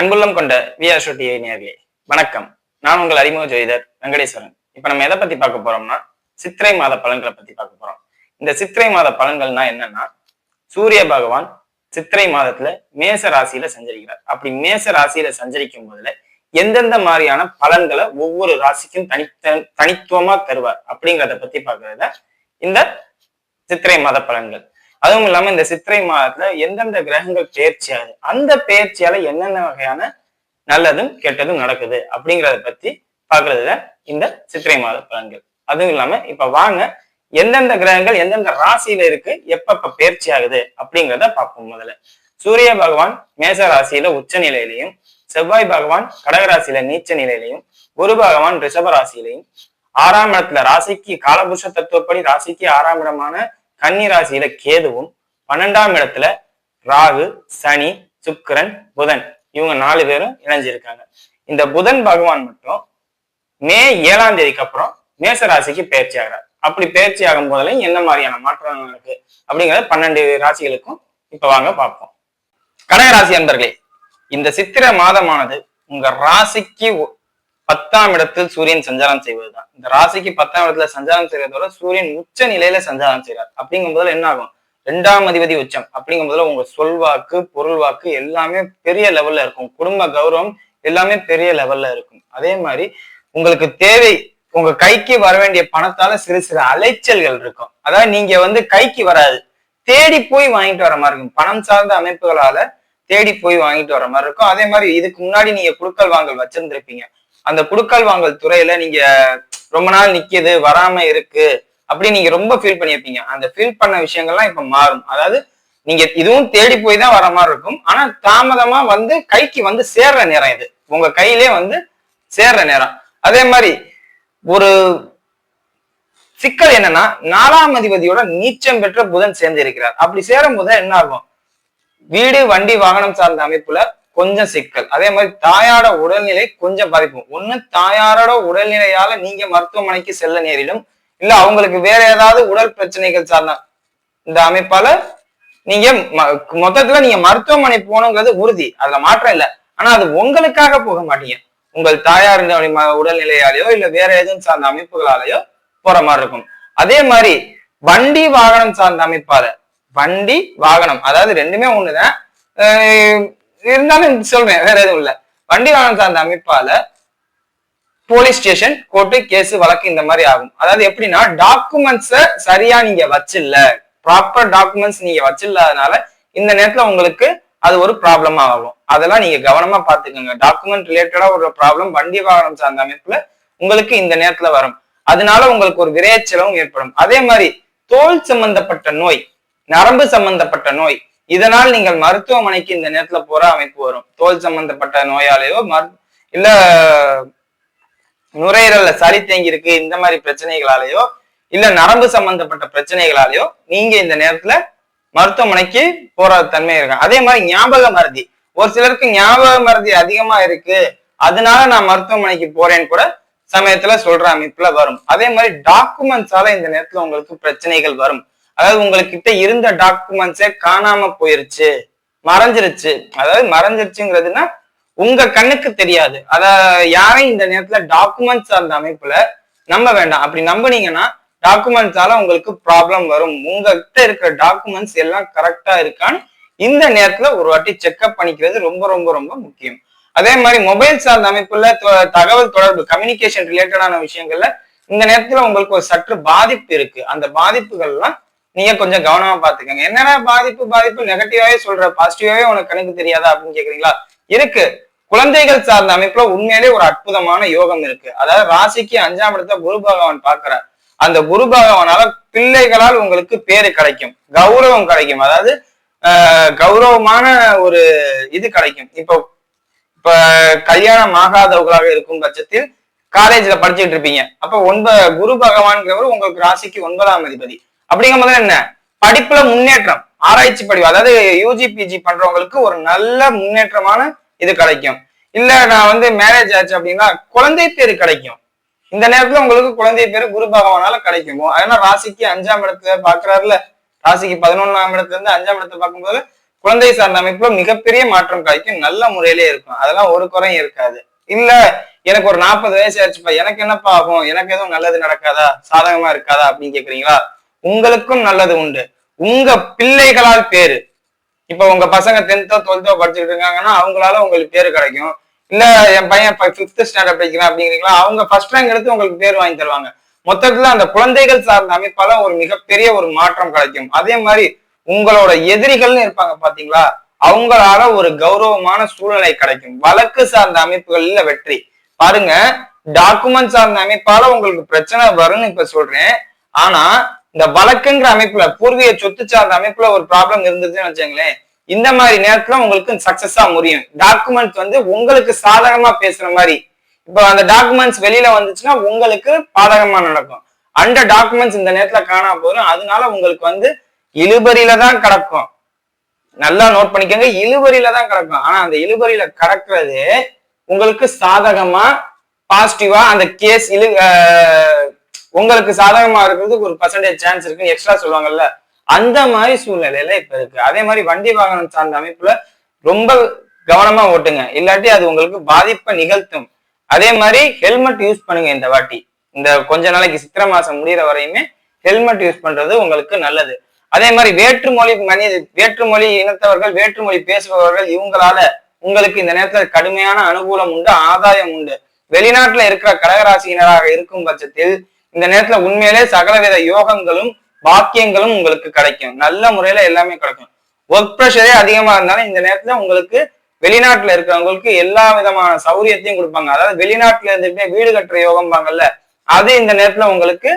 அன்புள்ளம் கொண்ட VR TV நேர்களே வணக்கம். நான் உங்கள் அறிமுக ஜோதிடர் வெங்கடேஸ்வரன். இப்ப நம்ம எதை பத்தி பார்க்க போறோம்னா சித்திரை மாத பலன்களை பத்தி பார்க்க போறோம். இந்த சித்திரை மாத பலன்கள்னா என்னன்னா சூரிய பகவான் சித்திரை மாதத்துல மேச ராசியில சஞ்சரிக்கிறார். அப்படி மேச ராசியில சஞ்சரிக்கும் போதுல எந்தெந்த மாதிரியான பலன்களை ஒவ்வொரு ராசிக்கும் தனித்த தனித்துவமா தருவார் அப்படிங்கிறத பத்தி பார்க்கறத இந்த சித்திரை மாத பலன்கள். அதுவும் இல்லாம இந்த சித்திரை மாதத்துல எந்தெந்த கிரகங்கள் பெயர்ச்சி ஆகுது அந்த பேர்ச்சியால என்னென்ன வகையான நல்லதும் கெட்டதும் நடக்குது அப்படிங்கறத பத்தி பாக்குறதுல இந்த சித்திரை மாத பலன்கள். அதுவும் இல்லாம இப்ப வாங்க எந்தெந்த கிரகங்கள் எந்தெந்த ராசியில இருக்கு எப்பப்ப பெயர்ச்சி ஆகுது அப்படிங்கிறத பார்ப்போம் முதல்ல. சூரிய பகவான் மேச ராசியில உச்ச நிலையிலையும் செவ்வாய் பகவான் கடகராசியில நீச்ச நிலையிலையும் குரு பகவான் ரிஷப ராசியிலையும் ஆறாம் இடத்துல ராசிக்கு காலபுருஷ தத்துவப்படி ராசிக்கு ஆறாம் இடமான கன்னி ராசியில கேதுவும் பன்னெண்டாம் இடத்துல ராகு சனி சுக்கிரன் புதன். இவங்க நாலு பேரும் இணைஞ்சிருக்காங்க. இந்த புதன் பகவான் மட்டும் மே ஏழாம் தேதிக்கு அப்புறம் மேச ராசிக்கு பயிற்சி ஆகிறார். அப்படி பயிற்சி ஆகும் போதுல என்ன மாதிரியான மாற்றங்கள் இருக்கு அப்படிங்கறத பன்னெண்டு ராசிகளுக்கும் இப்ப வாங்க பார்ப்போம். கடகராசி அன்பர்களே இந்த சித்திர மாதமானது உங்க ராசிக்கு பத்தாம் இடத்தில் சூரியன் சஞ்சாரம் செய்வதுதான். இந்த ராசிக்கு பத்தாம் இடத்துல சஞ்சாரம் செய்யறதோட சூரியன் உச்ச நிலையில சஞ்சாரம் செய்யறார் அப்படிங்கும் போதுல என்ன ஆகும்? ரெண்டாம் அதிபதி உச்சம். அப்படிங்கும் போதுல உங்க சொல்வாக்கு பொருள் வாக்கு எல்லாமே பெரிய லெவல்ல இருக்கும். குடும்ப கௌரவம் எல்லாமே பெரிய லெவல்ல இருக்கும். அதே மாதிரி உங்களுக்கு தேவை உங்க கைக்கு வர வேண்டிய பணத்தால சிறு சிறு அலைச்சல்கள் இருக்கும். அதாவது நீங்க வந்து கைக்கு வராது. தேடி போய் வாங்கிட்டு வர மாதிரி இருக்கும். பணம் சார்ந்த அமைப்புகளால தேடி போய் வாங்கிட்டு வர மாதிரி இருக்கும். அதே மாதிரி இதுக்கு முன்னாடி நீங்க குடுக்கல் வாங்கல் வச்சிருந்திருப்பீங்க. அந்த குடுக்கல் வாங்கல் துறையில நீங்க ரொம்ப நாள் நிக்கிது வராம இருக்கு அப்படி நீங்க ரொம்ப ஃபீல் பண்ணியிருப்பீங்க. அந்த ஃபீல் பண்ண விஷயங்கள்லாம் இப்ப மாறும். அதாவது நீங்க இதுவும் தேடி போய் தான் வர மாதிரி இருக்கும். ஆனா தாமதமா வந்து கைக்கு வந்து சேர்ற நேரம் இது. உங்க கையிலே வந்து சேர்ற நேரம். அதே மாதிரி ஒரு சிக்கல் என்னன்னா நாலாம் அதிபதியோட நீச்சம் பெற்ற புதன் சேர்ந்து இருக்கிறார். அப்படி சேரும் போது என்ன ஆகும்? வீடு வண்டி வாகனம் சார்ந்த அமைப்புல கொஞ்சம் சிக்கல். அதே மாதிரி தாயாரோட உடல்நிலை கொஞ்சம் பாதிக்கும் ஒண்ணு தாயாரோட உடல்நிலையால நீங்க மருத்துவமனைக்கு செல்ல நேரிடும். இல்ல அவங்களுக்கு வேற ஏதாவது உடல் பிரச்சனைகள் சார்ந்த இந்த அமைப்பால நீங்க ம- மொத்தத்துல நீங்க மருத்துவமனை போகணுங்கிறது உறுதி. அதுல மாற்றம் இல்ல. ஆனா அது உங்களுக்காக போக மாட்டீங்க. உங்கள் தாயார் உடல்நிலையாலேயோ இல்ல வேற எதுவும் சார்ந்த அமைப்புகளாலேயோ போற மாதிரி இருக்கும். அதே மாதிரி வண்டி வாகனம் சார்ந்த அமைப்பால வண்டி வாகனம். அதாவது ரெண்டுமே ஒண்ணுதான். இருந்தாலும் சொல்றேன் வேற எதுவும் இல்ல. வண்டி வாகனம் சார்ந்த அமைப்பால போலீஸ் ஸ்டேஷன் கோர்ட்டு கேஸ் வழக்கு இந்த மாதிரி ஆகும். அதாவது எப்படின்னா டாக்குமெண்ட்ஸ சரியா நீங்க வச்சில்ல. ப்ராப்பர் டாக்குமெண்ட்ஸ் நீங்க வச்சில்லாதனால இந்த நேரத்துல உங்களுக்கு அது ஒரு ப்ராப்ளமா ஆகும். அதெல்லாம் நீங்க கவனமா பாத்துக்கோங்க டாக்குமெண்ட் ரிலேட்டடா ஒரு ப்ராப்ளம் வண்டி வாகனம் சார்ந்த அமைப்புல உங்களுக்கு இந்த நேரத்துல வரும். அதனால உங்களுக்கு ஒரு விரைச்சலவும் ஏற்படும். அதே மாதிரி தோல் சம்பந்தப்பட்ட நோய் நரம்பு சம்பந்தப்பட்ட நோய் இதனால் நீங்கள் மருத்துவமனைக்கு இந்த நேரத்துல போற அமைப்பு வரும். தோல் சம்பந்தப்பட்ட நோயாலேயோ மரு இல்ல நுரையீரல்ல சளி தேங்கி இருக்கு இந்த மாதிரி பிரச்சனைகளாலேயோ இல்ல நரம்பு சம்பந்தப்பட்ட பிரச்சனைகளாலேயோ நீங்க இந்த நேரத்துல மருத்துவமனைக்கு போற தன்மை இருக்கு. அதே மாதிரி ஞாபக மருதி. ஒரு சிலருக்கு ஞாபக மருதி அதிகமா இருக்கு. அதனால நான் மருத்துவமனைக்கு போறேன்னு கூட சமயத்துல சொல்ற அமைப்புல வரும். அதே மாதிரி டாக்குமெண்ட்ஸால இந்த நேரத்துல உங்களுக்கு பிரச்சனைகள் வரும். அதாவது உங்ககிட்ட இருந்த டாக்குமெண்ட்ஸே காணாம போயிருச்சு மறைஞ்சிருச்சு. அதாவது மறைஞ்சிருச்சுங்கிறதுனா உங்க கண்ணுக்கு தெரியாது. அத யாரையும் இந்த நேரத்துல டாக்குமெண்ட்ஸ் அந்த அமைப்புல நம்ப வேண்டாம். அப்படி நம்புனீங்கன்னா டாக்குமெண்ட்ஸால உங்களுக்கு ப்ராப்ளம் வரும். உங்ககிட்ட இருக்கிற டாக்குமெண்ட்ஸ் எல்லாம் கரெக்டா இருக்கான்னு இந்த நேரத்துல ஒரு வாட்டி செக்அப் பண்ணிக்கிறது ரொம்ப ரொம்ப ரொம்ப முக்கியம். அதே மாதிரி மொபைல் சார்ந்த அமைப்புல தகவல் தொடர்பு கம்யூனிகேஷன் ரிலேட்டடான விஷயங்கள்ல இந்த நேரத்துல உங்களுக்கு ஒரு சற்று பாதிப்பு இருக்கு. அந்த பாதிப்புகள்லாம் நீங்க கொஞ்சம் கவனமா பாத்துக்கோங்க. என்னடா பாதிப்பு பாதிப்பு? நெகட்டிவாவே சொல்ற பாசிட்டிவாவே உனக்கு கணக்கு தெரியாதா அப்படின்னு கேக்குறீங்களா? இருக்கு. குழந்தைகள் சார்ந்த அமைப்புல உண்மையிலே ஒரு அற்புதமான யோகம் இருக்கு. அதாவது ராசிக்கு அஞ்சாம் இடத்த குரு பகவான் பாக்குறார் அந்த குரு பகவானால பிள்ளைகளால் உங்களுக்கு பேரு கிடைக்கும். கௌரவம் கிடைக்கும். அதாவது ஆஹ், கௌரவமான ஒரு இது கிடைக்கும். இப்போ இப்ப கல்யாணம் ஆகாதவர்களாக இருக்கும் பட்சத்தில் காலேஜ்ல படிச்சுட்டு இருப்பீங்க. அப்ப ஒன்ப குரு பகவான்கிறவர் உங்களுக்கு ராசிக்கு ஒன்பதாம் அதிபதி. அப்படிங்கும் போது என்ன? படிப்புல முன்னேற்றம் ஆராய்ச்சி படிப்பு அதாவது யூஜி பிஜி பண்றவங்களுக்கு ஒரு நல்ல முன்னேற்றமான இது கிடைக்கும். இல்ல நான் வந்து மேரேஜ் ஆச்சு அப்படின்னா குழந்தை பேரு கிடைக்கும். இந்த நேரத்துல உங்களுக்கு குழந்தை பேரு குரு பகவானால கிடைக்கும். அதனால ராசிக்கு அஞ்சாம் இடத்துல பாக்குறாருல ராசிக்கு பதினொன்னாம் இடத்துல இருந்து அஞ்சாம் இடத்துல பார்க்கும்போது குழந்தை சார்ந்த அமைப்புல மிகப்பெரிய மாற்றம் கிடைக்கும் நல்ல முறையிலே இருக்கும். அதெல்லாம் ஒரு குறையும் இருக்காது. இல்ல எனக்கு ஒரு நாற்பது வயசு ஆச்சுப்பா எனக்கு என்னப்பா ஆகும்? எனக்கு எதுவும் நல்லது நடக்காதா? சாதகமா இருக்காதா? அப்படின்னு கேக்குறீங்களா? உங்களுக்கும் நல்லது உண்டு. உங்க பிள்ளைகளால் பேரு. இப்ப உங்க பசங்க டென்த்தோ டுவெல்த்தோ படிச்சுட்டு இருக்காங்கன்னா அவங்களால உங்களுக்கு பேரு கிடைக்கும். இல்ல என் பையன் ஃபிஃப்த் ஸ்டாண்டர்ட் படிக்கிறான் அப்படிங்கிறீங்களா அவங்க ஃபர்ஸ்ட் ரேங்க் எடுத்து உங்களுக்கு பேர் வாங்கி தருவாங்க. மொத்தத்துல அந்த குழந்தைகள் சார்ந்த அமைப்பால ஒரு மிகப்பெரிய ஒரு மாற்றம் கிடைக்கும். அதே மாதிரி உங்களோட எதிரிகள்னு இருப்பாங்க பாத்தீங்களா அவங்களால ஒரு கௌரவமான சூழ்நிலை கிடைக்கும். வழக்கு சார்ந்த அமைப்புகள்ல வெற்றி. பாருங்க டாக்குமெண்ட் சார்ந்த அமைப்பால உங்களுக்கு பிரச்சனை வரும்னு இப்ப சொல்றேன். ஆனா இந்த வழக்குங்கிற அமைப்புல பூர்வீக சொத்து சார்ந்த அமைப்புல ஒரு ப்ராப்ளம் இருந்ததுன்னு வச்சுங்களேன் இந்த மாதிரி நேரத்துல உங்களுக்கு சக்சஸா முடியும். டாக்குமெண்ட்ஸ் வந்து உங்களுக்கு சாதகமா பேசுற மாதிரி. இப்போ அந்த டாக்குமெண்ட்ஸ் வெளியில வந்துச்சுன்னா உங்களுக்கு பாதகமா நடக்கும். அந்த டாக்குமெண்ட்ஸ் இந்த நேரத்துல காணா போதும். அதனால உங்களுக்கு வந்து இழுபறியில தான் கிடக்கும். நல்லா நோட் பண்ணிக்கோங்க இழுபறியில தான் கிடக்கும். ஆனா அந்த இழுபறியில கிடக்கிறது உங்களுக்கு சாதகமா பாசிட்டிவா அந்த கேஸ் இழு உங்களுக்கு சாதகமா இருக்கிறதுக்கு ஒரு பர்சன்டேஜ் சான்ஸ் இருக்குன்னு எக்ஸ்ட்ரா சொல்லுவாங்கல்ல அந்த மாதிரி சூழ்நிலையில இப்ப இருக்கு. அதே மாதிரி வண்டி வாகனம் சார்ந்த அமைப்புல ரொம்ப கவனமா ஓட்டுங்க. இல்லாட்டி அது உங்களுக்கு பாதிப்பை நிகழ்த்தும். அதே மாதிரி ஹெல்மெட் யூஸ் பண்ணுங்க இந்த வாட்டி. இந்த கொஞ்ச நாளைக்கு சித்திரை மாசம் முடிகிற வரையுமே ஹெல்மெட் யூஸ் பண்றது உங்களுக்கு நல்லது. அதே மாதிரி வேற்றுமொழி மனித வேற்றுமொழி இனத்தவர்கள் வேற்றுமொழி பேசுபவர்கள் இவங்களால உங்களுக்கு இந்த நேரத்துல கடுமையான அனுகூலம் உண்டு ஆதாயம் உண்டு. வெளிநாட்டுல இருக்கிற கடகராசியினராக இருக்கும் பட்சத்தில் இந்த நேரத்துல உண்மையிலே சகலவித யோகங்களும் பாக்கியங்களும் உங்களுக்கு கிடைக்கும். நல்ல முறையில எல்லாமே கிடைக்கும். ஒர்க் ப்ரெஷரே அதிகமா இருந்தாலும் இந்த நேரத்துல உங்களுக்கு வெளிநாட்டுல இருக்கிறவங்களுக்கு எல்லா விதமான சௌரியத்தையும் கொடுப்பாங்க. அதாவது வெளிநாட்டுல இருந்துகிட்டே வீடு கட்டுற யோகம்பாங்கல்ல அது இந்த நேரத்துல உங்களுக்கு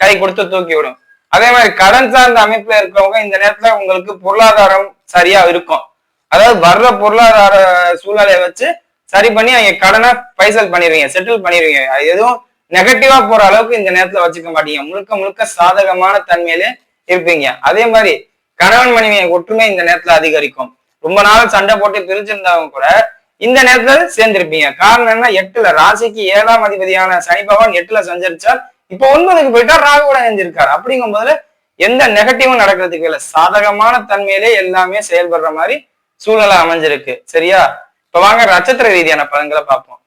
கை கொடுத்து தூக்கி விடும் அதே மாதிரி கடன் சார்ந்த அமைப்புல இருக்கிறவங்க இந்த நேரத்துல உங்களுக்கு பொருளாதாரம் சரியா இருக்கும். அதாவது வர்ற பொருளாதார சூழ்நிலையை வச்சு சரி பண்ணி அவங்க கடனை பைசல் பண்ணிடுவீங்க செட்டில் பண்ணிடுவீங்க. எதுவும் நெகட்டிவா போற அளவுக்கு இந்த நேரத்துல வச்சுக்க மாட்டீங்க. முழுக்க முழுக்க சாதகமான தன்மையிலே இருப்பீங்க. அதே மாதிரி கணவன் மனைவியை ஒற்றுமை இந்த நேரத்துல அதிகரிக்கும். ரொம்ப நாள் சண்டை போட்டு பிரிச்சிருந்தவங்க கூட இந்த நேரத்துல சேர்ந்திருப்பீங்க. காரணம் என்ன எட்டுல ராசிக்கு ஏழாம் அதிபதியான சனி பகவான் எட்டுல சஞ்சரிச்சார். இப்ப ஒன்பதுக்கு போயிட்டா ராகுவோட செஞ்சிருக்காரு அப்படிங்கும் போதுல எந்த நெகட்டிவும் நடக்கிறதுக்கு இல்லை. சாதகமான தன்மையிலே எல்லாமே செயல்படுற மாதிரி சூழ்நிலை அமைஞ்சிருக்கு. சரியா? இப்ப வாங்க நட்சத்திர ரீதியான பலன்களை பார்ப்போம்.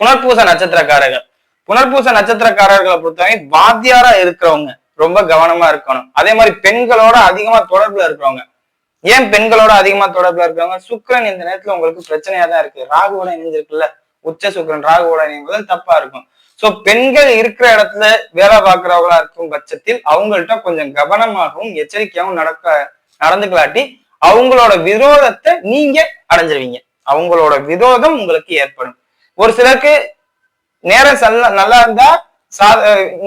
புனர்பூச நட்சத்திரக்காரர்கள். புனர்பூச நட்சத்திரக்காரர்களை பொறுத்தவரை வாத்தியாரா இருக்கிறவங்க ரொம்ப கவனமா இருக்கணும். அதே மாதிரி பெண்களோட அதிகமா தொடர்புல இருக்கிறவங்க. ஏன் பெண்களோட அதிகமா தொடர்புல இருக்கிறவங்க? சுக்ரன் இந்த நேரத்துல உங்களுக்கு பிரச்சனையா தான் இருக்கு. ராகுவோட இணைஞ்சிருக்குல்ல உச்ச சுக்கிரன் ராகுவோட இணைவது தப்பா இருக்கும். சோ பெண்கள் இருக்கிற இடத்துல வேலை பார்க்கிறவங்களா இருக்கும் பட்சத்தில் அவங்கள்ட்ட கொஞ்சம் கவனமாகவும் எச்சரிக்கையாகவும் நடக்க நடந்துக்கலாட்டி அவங்களோட விரோதத்தை நீங்க அடைஞ்சிருவீங்க. அவங்களோட விரோதம் உங்களுக்கு ஏற்படும். ஒரு சிலருக்கு நேரம் சல்ல நல்லா இருந்தா சா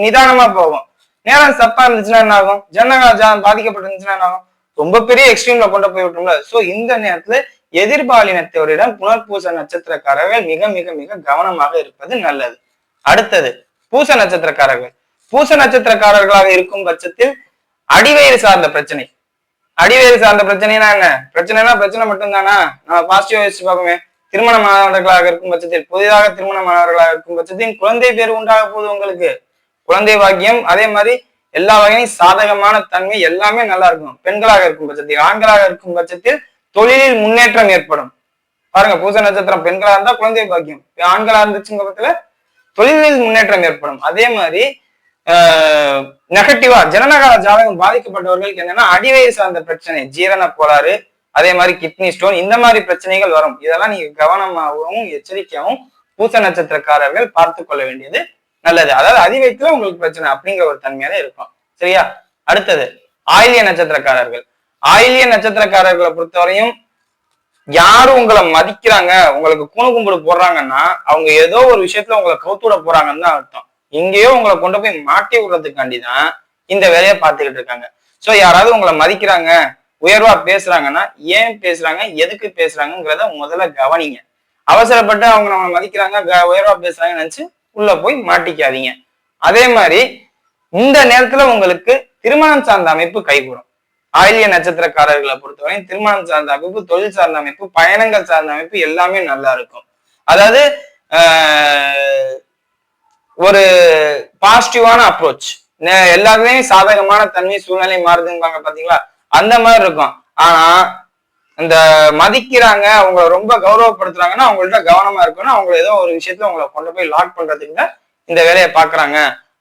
நிதானமா போகும். நேரம் தப்பா இருந்துச்சுன்னா என்ன ஆகும் ஜனநாயகம் பாதிக்கப்பட்டிருந்துச்சுன்னா என்ன ஆகும் ரொம்ப பெரிய எக்ஸ்ட்ரீம்ல கொண்டு போய் விட்டோம்ல. சோ இந்த நேரத்துல எதிர்பாலினத்தவரிடம் புனர்பூச நட்சத்திரக்காரர்கள் மிக மிக மிக கவனமாக இருப்பது நல்லது. அடுத்தது பூச நட்சத்திரக்காரர்கள். பூச நட்சத்திரக்காரர்களாக இருக்கும் பட்சத்தில் அடிவயிறு சார்ந்த பிரச்சனை. அடிவயிறு சார்ந்த பிரச்சனைனா என்ன? பிரச்சனைனா பிரச்சனை மட்டும்தானா? நம்ம பாசிட்டிவ் யோசிச்சு பார்க்கவே திருமணமானவர்களாக இருக்கும் பட்சத்தில் புதிதாக திருமணமானவர்களாக இருக்கும் பட்சத்தில் குழந்தை பேர் உண்டாக போகுது உங்களுக்கு குழந்தை பாக்கியம் அதே மாதிரி எல்லா வகையும் சாதகமான தன்மை எல்லாமே நல்லா இருக்கும். பெண்களாக இருக்கும் பட்சத்தில் ஆண்களாக இருக்கும் பட்சத்தில் தொழிலில் முன்னேற்றம் ஏற்படும். பாருங்க பூச நட்சத்திரம் பெண்களா இருந்தா குழந்தை பாக்கியம் ஆண்களா இருந்துச்சுங்க பட்சத்துல தொழிலில் முன்னேற்றம் ஏற்படும். அதே மாதிரி நெகட்டிவா ஜனநகால ஜாதகம் பாதிக்கப்பட்டவர்களுக்கு என்னன்னா அடிவயிறு சார்ந்த பிரச்சனை ஜீரண கோளாறு அதே மாதிரி கிட்னி ஸ்டோன் இந்த மாதிரி பிரச்சனைகள் வரும். இதெல்லாம் நீங்க கவனமாகவும் எச்சரிக்கையாகவும் பூச நட்சத்திரக்காரர்கள் பார்த்து கொள்ள வேண்டியது நல்லது. அதாவது அதிவயத்துல உங்களுக்கு பிரச்சனை அப்படிங்கிற ஒரு தன்மையில இருக்கும். சரியா? அடுத்தது ஆயிலிய நட்சத்திரக்காரர்கள். ஆயிலிய நட்சத்திரக்காரர்களை பொறுத்தவரையும் யாரு உங்களை மதிக்கிறாங்க உங்களுக்கு கூணு கும்பிடு போடுறாங்கன்னா அவங்க ஏதோ ஒரு விஷயத்துல உங்களை கவுத்துட போறாங்கன்னு தான் அர்த்தம். இங்கேயோ உங்களை கொண்டு போய் மாட்டி விடுறதுக்காண்டி தான் இந்த வேலையை பார்த்துக்கிட்டு இருக்காங்க. சோ யாராவது உங்களை மதிக்கிறாங்க உயர்வா பேசுறாங்கன்னா ஏன் பேசுறாங்க எதுக்கு பேசுறாங்கிறத முதல்ல கவனிங்க. அவசரப்பட்டு அவங்க நம்ம மதிக்கிறாங்க உயர்வா பேசுறாங்கன்னு நினைச்சு உள்ள போய் மாட்டிக்காதீங்க. அதே மாதிரி இந்த நேரத்துல உங்களுக்கு திருமணம் சார்ந்த அமைப்பு கைகூடும். ஆயிலிய நட்சத்திரக்காரர்களை பொறுத்தவரை திருமணம் சார்ந்த அமைப்பு தொழில் சார்ந்த அமைப்பு பயணங்கள் சார்ந்த அமைப்பு எல்லாமே நல்லா இருக்கும். அதாவது ஆஹ், ஒரு பாசிட்டிவான அப்ரோச் எல்லாத்துலயும் சாதகமான தன்மை சூழ்நிலை மாறுதுங்காங்க பாத்தீங்களா? அந்த மாதிரி இருக்கும். ஆனா இந்த மதிக்கிறாங்க அவங்கள ரொம்ப கௌரவப்படுத்துறாங்கன்னா அவங்கள்ட்ட கவனமா இருக்கணும். அவங்க ஏதோ ஒரு விஷயத்துல உங்களை கொண்டு போய் லாக் பண்றதுக்கு இந்த வேலையை பாக்குறாங்க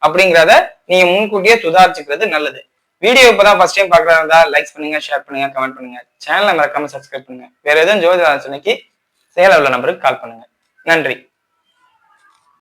அப்படிங்கிறத நீங்க முன்கூட்டியே சுதாரிச்சுக்கிறது நல்லது. வீடியோ இப்பதான் ஃபர்ஸ்ட் டைம் பாக்குறதா இருந்தா லைக் பண்ணுங்க ஷேர் பண்ணுங்க கமெண்ட் பண்ணுங்க. சேனலை மறக்காம சப்ஸ்கிரைப் பண்ணுங்க. வேற எதுவும் ஜோதிட ஆலோசனைக்கு சேலம் உள்ள நம்பருக்கு கால் பண்ணுங்க. நன்றி.